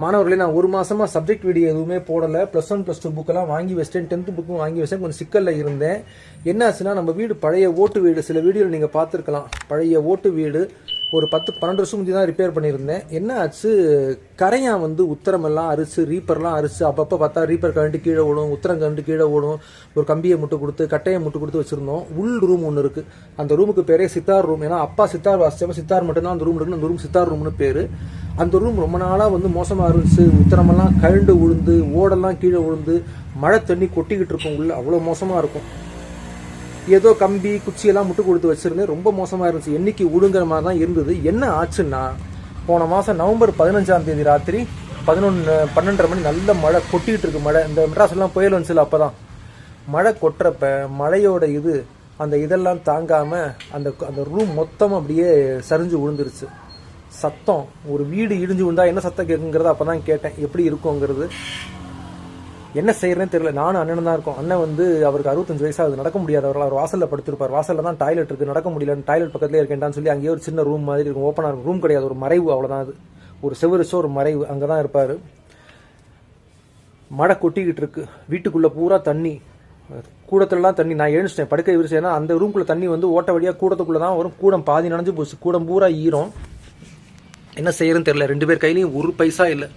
மாணவர்களே நான் ஒரு மாசமா சப்ஜெக்ட் வீடியோ எதுவுமே போடல. ப்ளஸ் ஒன் ப்ளஸ் டூ புக்கெல்லாம் வாங்கி வச்சிட்டேன். டென்த் புக்கும் வாங்கி வச்சேன் கொஞ்சம் சிக்கல்ல இருந்தேன். என்ன ஆச்சுன்னா நம்ம வீடு பழைய ஓட்டு வீடு. சில வீடியோவில் நீங்கள் பார்த்துருக்கலாம். பழைய ஓட்டு வீடு. ஒரு பத்து பன்னெண்டு வருஷம் முந்தி தான் ரிப்பேர் பண்ணியிருந்தேன். என்ன ஆச்சு? கரையான் வந்து உத்தரமெல்லாம் அரிச்சு ரீப்பர்லாம் அரிச்சு அப்பப்போ பார்த்தா ரீப்பர் கரண்ட்டு கீழே ஓடும் உத்தரம் கரண்ட்டு கீழே ஓடும். ஒரு கம்பியை முட்டு கொடுத்து கட்டையை முட்டு கொடுத்து வச்சுருந்தோம். உள் ரூம் ஒன்று இருக்குது அந்த ரூமுக்கு பேரே சித்தார் ரூம் ஏன்னா அப்பா சித்தார் வாசிச்சப்ப சித்தார் மட்டும்தான் அந்த ரூம் இருக்குன்னு அந்த ரூம் சித்தார் ரூம்னு பேர். அந்த ரூம் ரொம்ப நாளாக வந்து மோசமாக இருந்துச்சு. உத்தரமெல்லாம் கழுண்டு விழுந்து ஓடெல்லாம் கீழே விழுந்து மழை தண்ணி கொட்டிக்கிட்டு இருக்கும் உள்ள. அவ்வளோ மோசமாக இருக்கும். ஏதோ கம்பி குச்சியெல்லாம் முட்டு கொடுத்து வச்சிருந்தேன். ரொம்ப மோசமாக இருந்துச்சு. என்னைக்கு விழுங்குற மாதிரி தான் இருந்தது. என்ன ஆச்சுன்னா போன மாதம் நவம்பர் பதினஞ்சாம் தேதி ராத்திரி பதினொன்று பன்னெண்டரை மணி நல்ல மழை கொட்டிகிட்டு இருக்கு. மழை இந்த மெட்ராஸ் எல்லாம் புயல் வந்துச்சுல அப்போ தான் மழை கொட்டுறப்ப மழையோட இது அந்த இதெல்லாம் தாங்காமல் அந்த அந்த ரூம் மொத்தம் அப்படியே சரிஞ்சு விழுந்துருச்சு. சத்தம் ஒரு வீடு இடிஞ்சு விழுந்தா என்ன சத்தம் கேட்குங்கிறத அப்போ தான் கேட்டேன். எப்படி இருக்குங்கிறது. என்ன செய்யறேன்னு தெரியல. நானும் அண்ணன் தான் இருக்கும். அண்ணன் வந்து அவருக்கு அறுபத்தஞ்சு வயசாகுது நடக்க முடியாதவர்கள் அவர் வாசல்ல படுத்திருப்பார். வாசல்ல தான் டாய்லெட் இருக்கு. நடக்க முடியலன்னு டாய்லெட் பக்கத்துலேயே இருக்கேன்டான்னு சொல்லி அங்கேயே ஒரு சின்ன ரூம் மாதிரி இருக்கும். ஓப்பனாக இருக்கும். ரூம் கிடையாது. ஒரு மறைவு அவ்வளோதான் அது. ஒரு செவரிச்சோ ஒரு மறைவு. அங்கே தான் இருப்பார். மழை கொட்டிக்கிட்டு இருக்கு. வீட்டுக்குள்ளே பூரா தண்ணி. கூடத்துலலாம் தண்ணி. நான் எழுந்துட்டேன் படுக்கை விரிச்சேன்னா அந்த ரூம்குள்ளே தண்ணி வந்து ஓட்ட வழியாக கூடத்துக்குள்ளே தான் வரும். கூடம் பாதி நனைஞ்சு போச்சு. கூடம் பூரா ஈரம். என்ன செய்யறதுன்னு தெரியல. ரெண்டு பேர் கையிலையும் ஒரு பைசா இல்லை.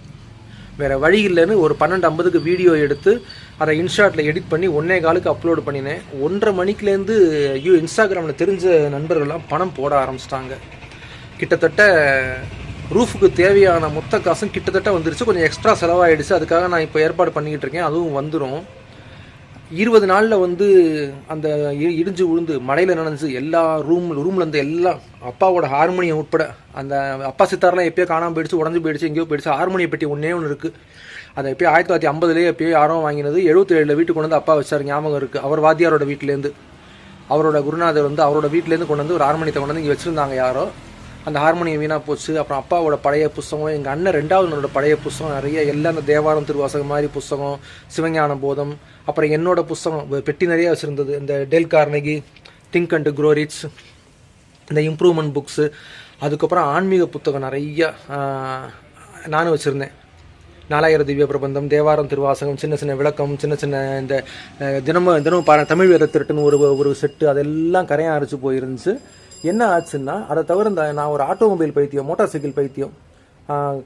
வேறு வழி இல்லைன்னு ஒரு பன்னெண்டு ஐம்பதுக்கு வீடியோ எடுத்து அதை இன்ஸ்டாட்டில் எடிட் பண்ணி ஒன்றே காலுக்கு அப்லோடு பண்ணினேன். ஒன்றரை மணிக்குலேருந்து ஐயோ இன்ஸ்டாகிராமில் தெரிஞ்ச நண்பர்கள்லாம் பணம் போட ஆரம்பிச்சிட்டாங்க. கிட்டத்தட்ட ரூஃபுக்கு தேவையான மொத்த காசும் கிட்டத்தட்ட வந்துருச்சு. கொஞ்சம் எக்ஸ்ட்ரா செலவாயிடுச்சு. அதுக்காக நான் இப்போ ஏற்பாடு பண்ணிக்கிட்டு இருக்கேன். அதுவும் வந்துடும் இருபது நாளில் வந்து அந்த இ- இடிஞ்சு விழுந்து மழையில் நடந்துச்சு? எல்லா ரூம் ரூமில் இருந்த எல்லாம் அப்பாவோட ஹார்மோனியம் உட்பட அந்த அப்பா சித்தாரெலாம் எப்பயோ காணாமல் போயிடுச்சு உடஞ்சி போயிடுச்சு எங்கேயோ போயிடுச்சு. ஹார்மோனிய பெட்டி ஒன்றே ஒன்று இருக்குது அதை எப்பயோ ஆயிரத்தி தொள்ளாயிரத்தி ஐம்பதுலேயே எப்பயோ யாரோ வாங்கினது. எழுபத்தேழில் வீட்டுக்கு கொண்டு வந்து அப்பா வச்சார் ஞாபகம் இருக்குது அவர் வாத்தியாரோட வீட்டிலேருந்து அவரோட குருநாதர் வந்து அவரோட வீட்டிலேருந்து கொண்டு வந்து ஒரு ஹார்மோனியத்தை கொண்டு வந்து இங்கே வச்சுருந்தாங்க யாரோ. அந்த ஹார்மோனியம் வீணாக போச்சு. அப்புறம் அப்பாவோட பழைய புஸ்தகம் எங்கள் அண்ணன் ரெண்டாவது என்னோட பழைய புஸ்தகம் நிறைய எல்லா அந்த தேவாரம் திருவாசகம் மாதிரி புஸ்தகம் சிவஞான போதம் அப்புறம் என்னோட புஸ்தகம் பெட்டி நிறைய வச்சுருந்தது. இந்த Dale Carnegie think and grow rich இந்த இம்ப்ரூவ்மெண்ட் புக்ஸு அதுக்கப்புறம் ஆன்மீக புத்தகம் நிறைய நானும் வச்சுருந்தேன். நாலாயிரம் திவ்ய பிரபந்தம் தேவாரம் திருவாசகம் சின்ன சின்ன விளக்கம் சின்ன சின்ன இந்த தினமும் தினமும் ப தமிழ் வேத திருட்டுன்னு ஒரு ஒரு செட்டு அதெல்லாம் கரையான் அரைச்சி போயிருந்துச்சு. என்ன ஆச்சுன்னா அதை தவிர இந்த நான் ஒரு ஆட்டோமொபைல் பைத்தியம் மோட்டார் சைக்கிள் பைத்தியம்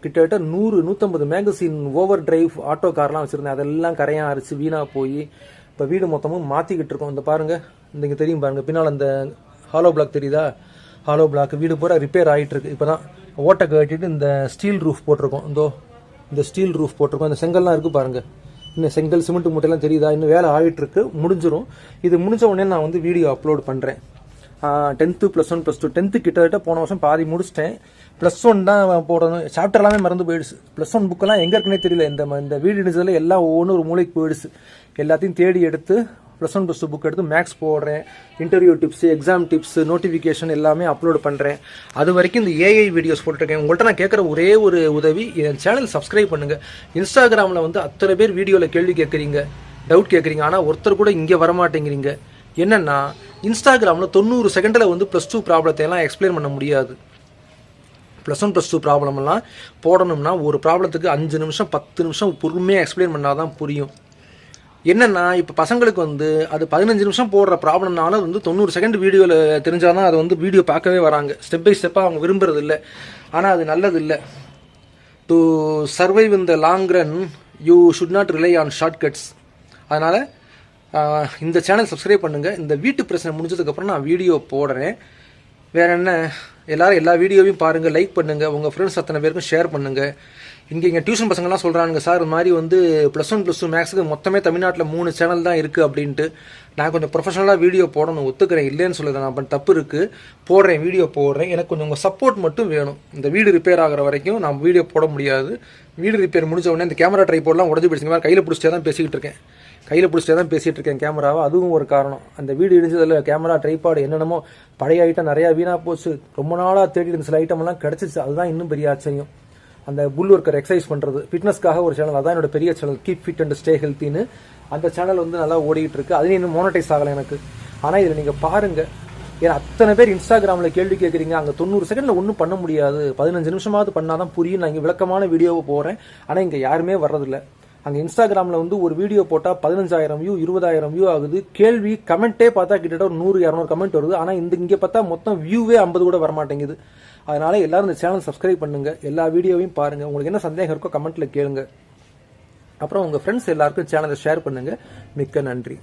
கிட்டத்தட்ட நூறு நூற்றம்பது மேகசின் ஓவர் டிரைவ் ஆட்டோ கார்லாம் வச்சுருந்தேன். அதெல்லாம் கரையாக அரைச்சு வீணாக போய் இப்போ வீடு மொத்தமும் மாற்றிக்கிட்டு இருக்கோம். இந்த பாருங்கள் இந்த இங்கே தெரியும் பாருங்கள் பின்னால் அந்த ஹாலோ பிளாக் தெரியுதா? ஹாலோ பிளாக் வீடு பூரா ரிப்பேர் ஆகிட்டுருக்கு இப்போ தான் ஓட்டை கட்டிட்டு இந்த ஸ்டீல் ரூஃப் போட்டிருக்கோம். இந்தோ இந்த ஸ்டீல் ரூஃப் போட்டிருக்கோம். இந்த செங்கல்லாம் இருக்குது பாருங்கள் இன்னும் செங்கல் சிமெண்ட் மூட்டையெல்லாம் தெரியுதா? இன்னும் வேலை ஆகிட்டுருக்கு முடிஞ்சிடும் இது முடிஞ்ச உடனே நான் வந்து வீடியோ அப்லோட் பண்ணுறேன் tenth plus one plus two tenth கிட்டத்தட்ட போன வருஷம் பாதி முடிச்சிட்டேன். ப்ளஸ் ஒன் தான் போடணும். சாப்டர் எல்லாமே மறந்து போயிடுச்சு. ப்ளஸ் ஒன் புக்கெல்லாம் எங்கே இருக்குன்னே தெரியல. இந்த இந்த வீடு இடிச்சதில் எல்லாம் ஒவ்வொன்றும் ஒரு மூலைக்கு போயிடுச்சு. எல்லாத்தையும் தேடி எடுத்து plus one plus two book எடுத்து மேக்ஸ் போடுறேன். Interview tips exam tips notification எல்லாமே அப்லோட் பண்ணுறேன் அது வரைக்கும் இந்த ஏஐ வீடியோஸ் போட்டிருக்கேன் உங்கள்கிட்ட நான் கேட்குற ஒரே ஒரு உதவி என் சேனல் சப்ஸ்கிரைப் பண்ணுங்கள் இன்ஸ்டாகிராமில் வந்து அத்தனை பேர் வீடியோவில் கேள்வி கேட்குறீங்க டவுட் கேட்குறீங்க. ஆனால் ஒருத்தர் கூட இங்கே வரமாட்டேங்கிறீங்க. என்னென்னா இன்ஸ்டாகிராமில் தொண்ணூறு செகண்டில் வந்து ப்ளஸ் டூ ப்ராப்ளத்தை எல்லாம் எக்ஸ்பிளைன் பண்ண முடியாது. ப்ளஸ் ஒன் ப்ளஸ் டூ ப்ராப்ளம்லாம் போடணும்னா ஒரு ப்ராப்ளத்துக்கு அஞ்சு நிமிஷம் பத்து நிமிஷம் பொறுமையாக எக்ஸ்பிளைன் பண்ணால் தான் புரியும். என்னென்னா இப்போ பசங்களுக்கு வந்து அது பதினஞ்சு நிமிஷம் போடுற ப்ராப்ளம்னால வந்து தொண்ணூறு செகண்ட் வீடியோவில் தெரிஞ்சாதான் அதை வந்து வீடியோ பார்க்கவே வராங்க. ஸ்டெப் பை ஸ்டெப்பாக அவங்க விரும்புறது இல்லை ஆனால் அது நல்லது இல்லை to survive in the long run you should not rely on shortcuts அதனால் இந்த சேனல் சப்ஸ்கிரைப் பண்ணுங்கள் இந்த வீட்டு பிரச்சனை முடிஞ்சதுக்கப்புறம் நான் வீடியோ போடுறேன். வேற என்ன? எல்லாரும் எல்லா வீடியோவையும் பாருங்கள் லைக் பண்ணுங்கள் உங்கள் ஃப்ரெண்ட்ஸ் அத்தனை பேருக்கும் ஷேர் பண்ணுங்கள் இங்கே இங்கே டியூஷன் பசங்கள்லாம் சொல்கிறானுங்க சார் இந்த மாதிரி வந்து ப்ளஸ் ஒன் ப்ளஸ் டூ மேக்ஸுக்கு மொத்தமே தமிழ்நாட்டில் மூணு சேனல் தான் இருக்குது அப்படின்ட்டு. நான் கொஞ்சம் ப்ரொஃபஷனலாக வீடியோ போடணும் ஒத்துக்கிறேன் இல்லைன்னு சொல்லுது நான் பண்ண தப்பு இருக்குது போடுறேன் வீடியோ போடுறேன். எனக்கு கொஞ்சம் உங்கள் சப்போர்ட் மட்டும் வேணும். இந்த வீடு ரிப்பேர் ஆகிற வரைக்கும் நான் வீடியோ போட முடியாது. வீடு ரிப்பேர் முடிஞ்ச உடனே இந்த கேமரா ட்ரைபோர்ட்லாம் உடஞ்சி பிடிச்சிங்க மாதிரி கையில் பிடிச்சிட்டே தான் பேசிக்கிட்டு இருக்கேன். கையில் பிடிச்சிட்டே தான் பேசிகிட்டு இருக்கேன் கேமராவை. அதுவும் ஒரு காரணம். அந்த வீடு இடிஞ்சதில் கேமரா ட்ரைபாடு என்னென்னமோ பழைய ஐட்டம் நிறையா வீணாக போச்சு. ரொம்ப நாளாக தேடி இருந்த சில ஐட்டம்லாம் கிடச்சிச்சு. அதுதான் இன்னும் பெரிய ஆச்சரியம். அந்த புல் ஒர்க்கர் எக்ஸசைஸ் பண்ணுறது ஃபிட்னஸ்க்காக ஒரு சேனல் அதான் என்னோட பெரிய channel keep fit and stay ஹெல்த்தின்னு அந்த சேனல் வந்து நல்லா ஓடிக்கிட்டு இருக்கு. அதுலேயும் இன்னும் மோனடைஸ் ஆகலை எனக்கு. ஆனால் இதில் நீங்கள் பாருங்கள் ஏன்னா அத்தனை பேர் இன்ஸ்டாகிராமில் கேள்வி கேட்குறீங்க. அங்கே தொண்ணூறு செகண்டில் ஒன்றும் பண்ண முடியாது. பதினஞ்சு நிமிஷமாவது பண்ணால் தான் புரியும். நான் இங்கே விளக்கமான வீடியோவை போகிறேன் ஆனால் இங்கே யாருமே வர்றதில்லை. அங்கே இன்ஸ்டாகிராமில் வந்து ஒரு வீடியோ போட்டால் பதினஞ்சாயிரம் வியூ இருபதாயிரம் வியூ ஆகுது. கேள்வி கமெண்ட்டே பார்த்தா கிட்டத்தட்ட ஒரு நூறு இரநூறு கமெண்ட் வருது. ஆனால் இந்த இங்கே பார்த்தா மொத்தம் வியூவே ஐம்பது கூட வரமாட்டேங்குது. அதனால எல்லாரும் இந்த சேனல் சப்ஸ்கிரைப் பண்ணுங்க. எல்லா வீடியோவையும் பாருங்க. உங்களுக்கு என்ன சந்தேகம் இருக்கோ கமெண்ட்ல கேளுங்க. அப்புறம் உங்க ஃப்ரெண்ட்ஸ் எல்லாருக்கும் சேனலை ஷேர் பண்ணுங்க. மிக்க நன்றி.